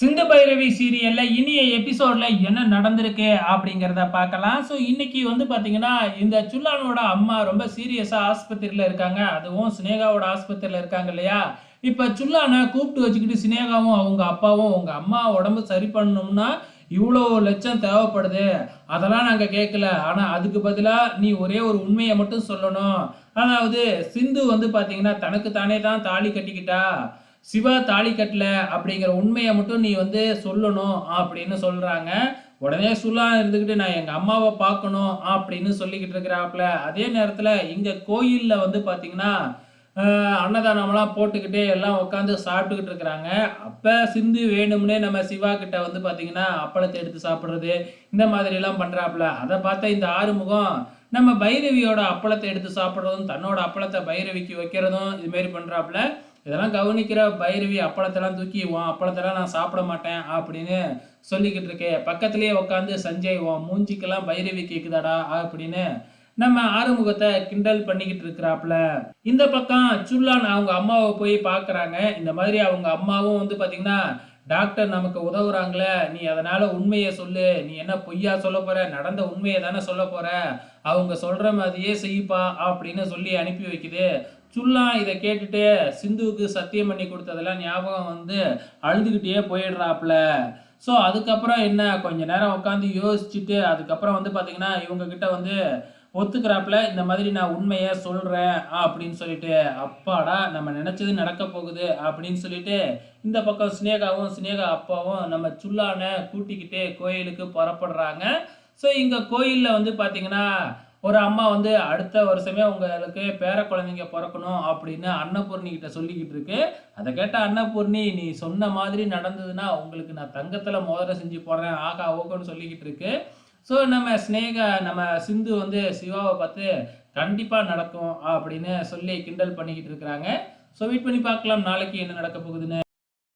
சிந்து பைரவி சீரியல்ல இனிய எபிசோட்ல என்ன நடந்திருக்கு அப்படிங்கிறத பார்க்கலாம். ஸோ இன்னைக்கு வந்து பார்த்தீங்கன்னா இந்த சுல்லானோட அம்மா ரொம்ப சீரியஸா ஆஸ்பத்திரியில இருக்காங்க. அதுவும் சினேகாவோட ஆஸ்பத்திரியில இருக்காங்க இல்லையா? இப்ப சுல்லானை கூப்பிட்டு வச்சுக்கிட்டு சினேகாவும் அவங்க அப்பாவும் உங்க அம்மா உடம்பு சரி பண்ணணும்னா இவ்வளோ லட்சம் தேவைப்படுது. அதெல்லாம் நாங்கள் கேட்கல ஆனால் அதுக்கு பதிலாக நீ ஒரே ஒரு உண்மையை மட்டும் சொல்லணும். அதாவது சிந்து வந்து பார்த்தீங்கன்னா தனக்கு தானே தான் தாலி கட்டிக்கிட்டா. சிவா தாலி கட்டல அப்படிங்கிற உண்மையை மட்டும் நீ வந்து சொல்லணும் அப்படின்னு சொல்கிறாங்க உடனே சுல்லா இருந்துக்கிட்டு நான் எங்கள் அம்மாவை பார்க்கணும் அப்படின்னு சொல்லிக்கிட்டு இருக்கிறாப்புல. அதே நேரத்தில் இங்கே கோயிலில் வந்து பார்த்திங்கன்னா அன்னதானம்லாம் போட்டுக்கிட்டு எல்லாம் உட்காந்து சாப்பிட்டுக்கிட்டு இருக்கிறாங்க. அப்போ சிந்து வேணும்னே நம்ம சிவா கிட்ட வந்து பார்த்திங்கன்னா அப்பளத்தை எடுத்து சாப்பிட்றது இந்த மாதிரிலாம் பண்ணுறாப்புல அதை பார்த்தா இந்த ஆறுமுகம் நம்ம பைரவியோட அப்பளத்தை எடுத்து சாப்பிட்றதும் தன்னோட அப்பளத்தை பைரவிக்கு வைக்கிறதும் இதுமாரி பண்ணுறாப்புல இதெல்லாம் கவனிக்கிற பைரவி அப்பளத்தெல்லாம் தூக்கி உன் அப்பளத்தெல்லாம் நான் சாப்பிட மாட்டேன் அப்படின்னு சொல்லிக்கிட்டு இருக்கேன் பக்கத்துலேயே உட்காந்து சஞ்சய் உன் மூஞ்சிக்கெல்லாம் பைரவி கேட்குதாடா அப்படின்னு நம்ம ஆறுமுகத்தை கிண்டல் பண்ணிக்கிட்டு இருக்கிறாப்புல. இந்த பக்கம் சுல்லான் அவங்க அம்மாவை போய் பார்க்குறாங்க இந்த மாதிரி அவங்க அம்மாவும் வந்து பார்த்திங்கன்னா டாக்டர் நமக்கு உதவுறாங்களே நீ அதனால உண்மையை சொல்லு. நீ என்ன பொய்யா சொல்ல போற? நடந்த உண்மையை தானே சொல்ல போற? அவங்க சொல்ற மாதிரியே செய்ப்பா அப்படின்னு சொல்லி அனுப்பி வைக்குது. சுல்லா இதை கேட்டுட்டு சிந்துவுக்கு சத்தியம் பண்ணி கொடுத்ததெல்லாம் ஞாபகம் வந்து அழுதுகிட்டே போயிடுறாப்புல. ஸோ அதுக்கப்புறம் என்ன? கொஞ்ச நேரம் உட்காந்து யோசிச்சுட்டு அதுக்கப்புறம் வந்து பார்த்தீங்கன்னா இவங்க கிட்ட வந்து ஒத்துக்கிறாப்புல இந்த மாதிரி நான் உண்மையை சொல்கிறேன் அப்படின்னு சொல்லிட்டு அப்பாடா நம்ம நினச்சது நடக்க போகுது அப்படின்னு சொல்லிட்டு இந்த பக்கம் சினேகாவும் சினேகா அப்பாவும் நம்ம சுல்லானை கூட்டிக்கிட்டு கோயிலுக்கு புறப்படுறாங்க. ஸோ இங்கே கோயிலில் வந்து பார்த்தீங்கன்னா ஒரு அம்மா வந்து அடுத்த வருஷமே உங்களுக்கு பேர குழந்தைங்க பிறக்கணும் அப்படின்னு அன்னபூர்ணி கிட்ட சொல்லிக்கிட்டு இருக்கு. அதை கேட்ட அன்னபூர்ணி நீ சொன்ன மாதிரி நடந்ததுன்னா உங்களுக்கு நான் தங்கத்தில் மோதிரம் செஞ்சு போடுறேன் ஆகா ஓகோன்னு சொல்லிக்கிட்டு இருக்கு. ஸோ நம்ம ஸ்னேகா நம்ம சிந்து வந்து சிவாவை பார்த்து கண்டிப்பாக நடக்கும் அப்படின்னு சொல்லி கிண்டல் பண்ணிக்கிட்டு இருக்கிறாங்க. ஸோ வெயிட் பண்ணி பார்க்கலாம். நாளைக்கு என்ன நடக்க போகுதுன்னு.